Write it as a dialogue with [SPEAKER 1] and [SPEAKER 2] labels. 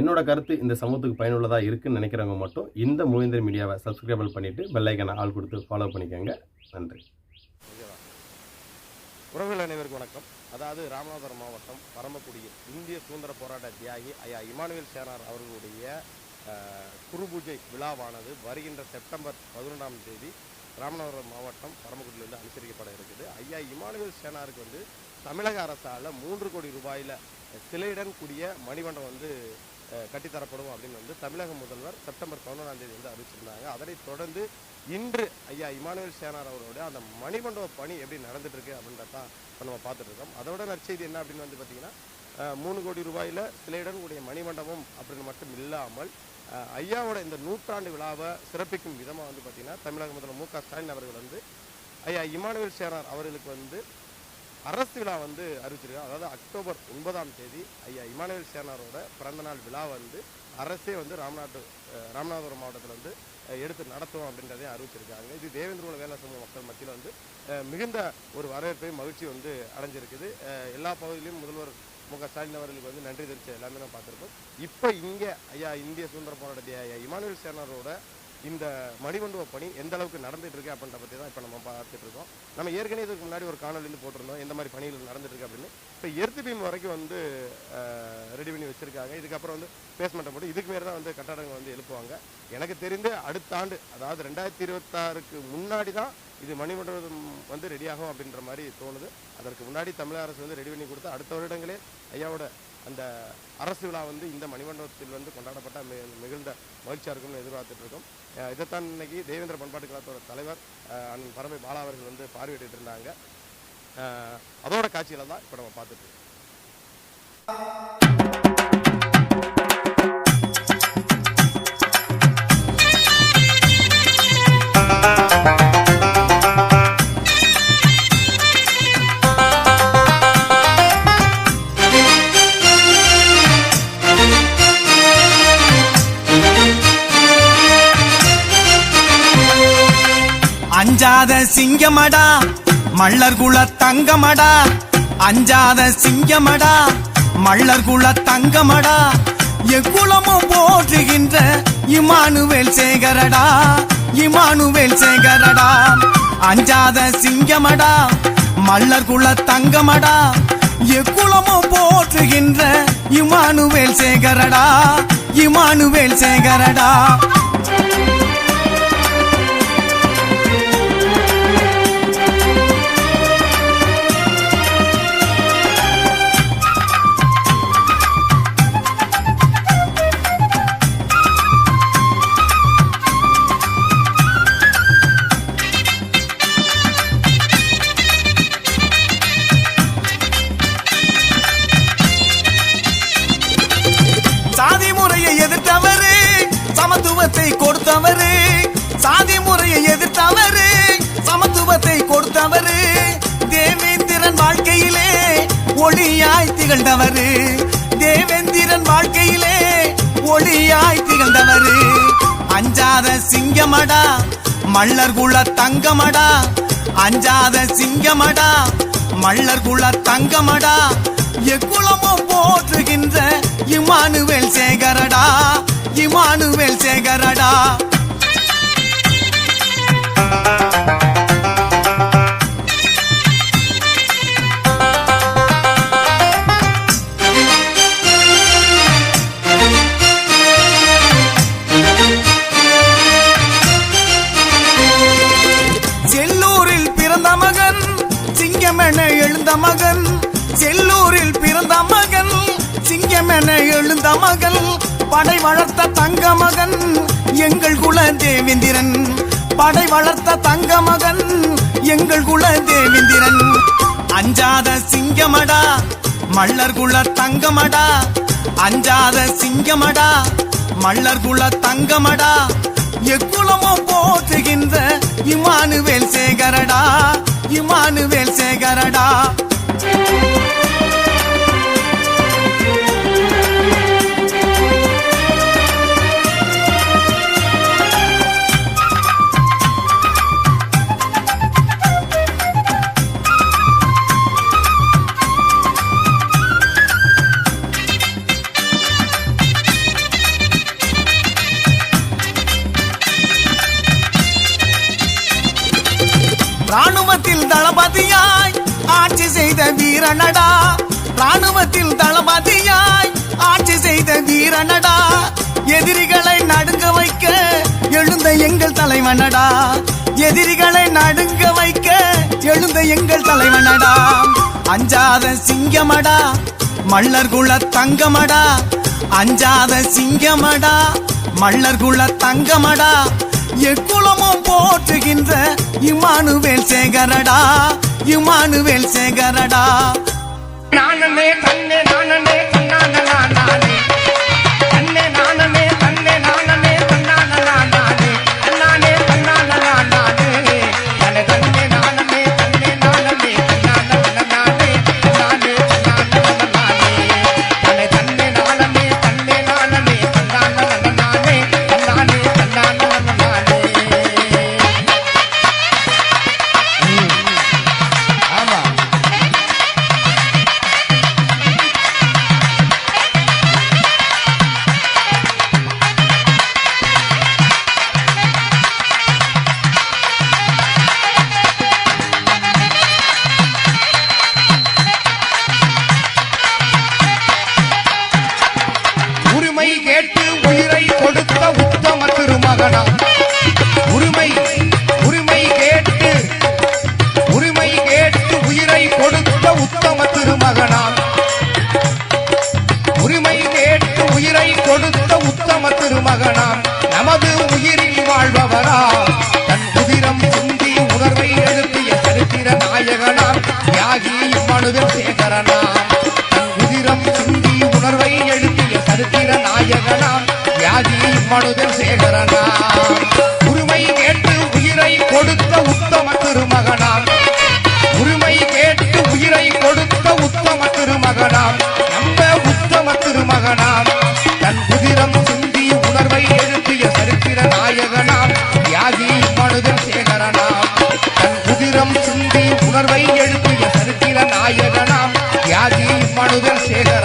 [SPEAKER 1] என்னோட கருத்து இந்த சமூகத்துக்கு பயனுள்ளதாக இருக்குன்னு நினைக்கிறவங்க மட்டும் இந்த மூவேந்தர் மீடியாவை சப்ஸ்கிரைபிள் பண்ணிவிட்டு பெல்லைக்கனை ஆள் கொடுத்து ஃபாலோ பண்ணிக்கோங்க. நன்றி.
[SPEAKER 2] ஓகேவா? உறவுகள் அனைவருக்கும் வணக்கம். அதாவது ராமநாதபுரம் மாவட்டம் பரமக்குடியில் இந்திய சுதந்திர போராட்ட தியாகி ஐயா இமானுவேல் சேனார் அவர்களுடைய குரு பூஜை விழாவானது வருகின்ற செப்டம்பர் பதினொன்றாம் தேதி ராமநாதபுரம் மாவட்டம் பரமக்குடியில் வந்து அனுசரிக்கப்பட இருக்குது. ஐயா இமானுவேல் சேனாருக்கு வந்து தமிழக அரசால் மூன்று கோடி ரூபாயில் சிலையுடன் கூடிய மணிமண்டபம் வந்து கட்டித்தரப்படும் அப்படின்னு வந்து தமிழக முதல்வர் செப்டம்பர் பதினொன்றாம் தேதி வந்து அறிவிச்சிருந்தாங்க. அதனை தொடர்ந்து இன்று ஐயா இமானுவேல் சேனார் அவருடைய அந்த மணிமண்டப பணி எப்படி நடந்துட்டு இருக்கு அப்படின்றத தான் இப்போ நம்ம பார்த்துட்டு இருக்கோம் அதோட நற்செய்தி என்ன அப்படின்னு வந்து பார்த்தீங்கன்னா மூணு கோடி ரூபாயில் சிலையுடன் கூடிய மணிமண்டபம் அப்படின்னு மட்டும் இல்லாமல் ஐயாவோட இந்த நூற்றாண்டு விழாவை சிறப்பிக்கும் விதமாக வந்து பார்த்தீங்கன்னா தமிழக முதல்வர் மு க ஸ்டாலின் அவர்கள் வந்து ஐயா இமானுவேல் சேனார் அவர்களுக்கு வந்து அரசு விழா வந்து அறிவிச்சிருக்காங்க. அதாவது அக்டோபர் ஒன்பதாம் தேதி ஐயா இமானுவேல் சேனாரோட பிறந்தநாள் விழா வந்து அரசே வந்து ராமநாட்டு ராமநாதபுரம் மாவட்டத்தில் வந்து எடுத்து நடத்துவோம் அப்படின்றதையும் அறிவிச்சிருக்காங்க. இது தேவேந்திரோட வேலை சமூக மக்கள் மத்தியில் வந்து மிகுந்த ஒரு வரவேற்பையும் மகிழ்ச்சி வந்து அடைஞ்சிருக்குது. எல்லா பகுதியிலும் முதல்வர் மு க ஸ்டாலின் அவர்களுக்கு வந்து நன்றி தெரிவிச்ச எல்லாமே நம்ம பார்த்துருக்கோம் இப்போ இங்கே ஐயா இந்திய சுதந்திர போராட்ட ஐயா இமானுவேல் சேனரோட இந்த மணிமண்டப பணி எந்த அளவுக்கு நடந்துட்டு இருக்கு அப்படின்ற பற்றி தான் இப்போ நம்ம பார்த்துட்டு இருக்கோம். நம்ம ஏற்கனவே இதுக்கு முன்னாடி ஒரு காணொலி போட்டிருந்தோம் எந்த மாதிரி பணிகள் நடந்துட்டு இருக்கு அப்படின்னு. இப்போ எர்த்து பீம் வரைக்கும் வந்து ரெடி பண்ணி வச்சிருக்காங்க. இதுக்கப்புறம் வந்து பேஸ்மெண்ட்டை போட்டு இதுக்கு மேலே தான் வந்து கட்டடங்கள் வந்து எழுப்புவாங்க. எனக்கு தெரிந்து அடுத்த ஆண்டு அதாவது ரெண்டாயிரத்தி இருபத்தாறுக்கு முன்னாடி தான் இது மணிமண்டபம் வந்து ரெடியாகும் அப்படின்ற மாதிரி தோணுது. அதற்கு முன்னாடி தமிழக அரசு வந்து ரெடி பண்ணி கொடுத்து அடுத்த வருடங்களே ஐயாவோட அந்த அரசு விழா வந்து இந்த மணிமண்டபத்தில் வந்து கொண்டாடப்பட்ட மி- மிகுந்த மகிழ்ச்சியாக இருக்கும்னு எதிர்பார்த்துட்டு இருக்கோம் இதைத்தான் இன்னைக்கு தேவேந்திர பண்பாட்டு கழகத்தோட தலைவர் அஹ் அண்ணன் பரமை பாலா அவர்கள் வந்து பார்வையிட்டு இருந்தாங்க அதோட காட்சிகளை தான் இப்போ நம்ம பார்த்துட்டு இருக்கோம்
[SPEAKER 3] அஞ்சாத சிங்கமடா மல்லர் குல தங்கமடா. அஞ்சாத சிங்கமடா மல்லர் குல தங்கமடா. எக்குளமும் போற்றுகின்ற இமானுவேல் சேகரடா இமானுவேல் சேகரடா. அஞ்சாத சிங்கமடா மல்லர் குல தங்கமடா. எக்குளமும் போற்றுகின்ற இமானுவேல் சேகரடா இமானுவேல் சேகரடா. ஒளியாய் திகழ்ந்தவர். தேவேந்திரன் வாழ்க்கையிலே ஒளியாய் திகழ்ந்தவர். அஞ்சாத சிங்கமடா மல்லர் குல தங்கமடா. அஞ்சாத சிங்கமடா மல்லர் குல தங்கமடா. எக்குளமோ போற்றுகின்ற இமானுவேல் சேகரடா இமானுவேல் சேகரடா. மகள் படை வளர்த்த தங்க மகன் எங்கள் குல தேவேந்திரன் படை வளர்த்த தங்க மகன் எங்கள் குல தேவேந்திரன் அஞ்சாத சிங்கமடா மல்லர் குல தங்கமடா. அஞ்சாத சிங்கமடா மல்லர் குல தங்கமடா. எக்குலமோ போற்றுகின்ற இமானுவேல் சேகரடா இமானுவேல் சேகரடா. ராணுவத்தில் தளபதியாய் ஆட்சி செய்த வீரனடா. ராணுவத்தில் தளபதியாய் ஆட்சி செய்த வீரனடா. எதிரிகளை நடுங்க வைக்க எழுந்த எங்கள் தலைவனடா. எதிரிகளை நடுங்க வைக்க எழுந்த எங்கள் தலைவனடா. அஞ்சாத சிங்கமடா மல்லர் குல தங்கமடா. அஞ்சாத சிங்கமடா மல்லர் குல தங்கமடா. எக்குளமும் போற்றுகின்ற இமானுவேல் சேகரடா இமானுவேல் சேகரடா.
[SPEAKER 4] நானே தன்னே நானே கேட்டு உயிரை கொடுத்த உத்தம திருமகனா உரிமை உரிமை கேட்டு உரிமை கேட்டு உயிரை கொடுத்த உத்தம திருமகனா உரிமை கேட்டு உயிரை கொடுத்த உத்தம திருமகனா நமது உயிரில் வாழ்பவரா? தன் உதிரம் சிந்தி உணர்வை எழுப்பிய சரித்திர நாயகனாம் தியாகி இம்மானுவேல் நாயகனாம் தியாகி இம்மானுவேல் சேகரனாம் உரிமை கேட்டு உயிரை கொடுத்த உத்தம திருமகனாம் உரிமை கேட்டு உயிரை கொடுத்த உத்தம திருமகனாம் நம்ம உத்தம திருமகனாம் தன் குதிரம் சிந்தி உணர்வை எழுப்பிய சரித்திர நாயகனாம் தியாகி மனுதன் சேகரனாம் தன் குதிரம் சிந்தி உணர்வை எழுப்பிய சரித்திர நாயகனாம் தியாகி மனுதன் சேகர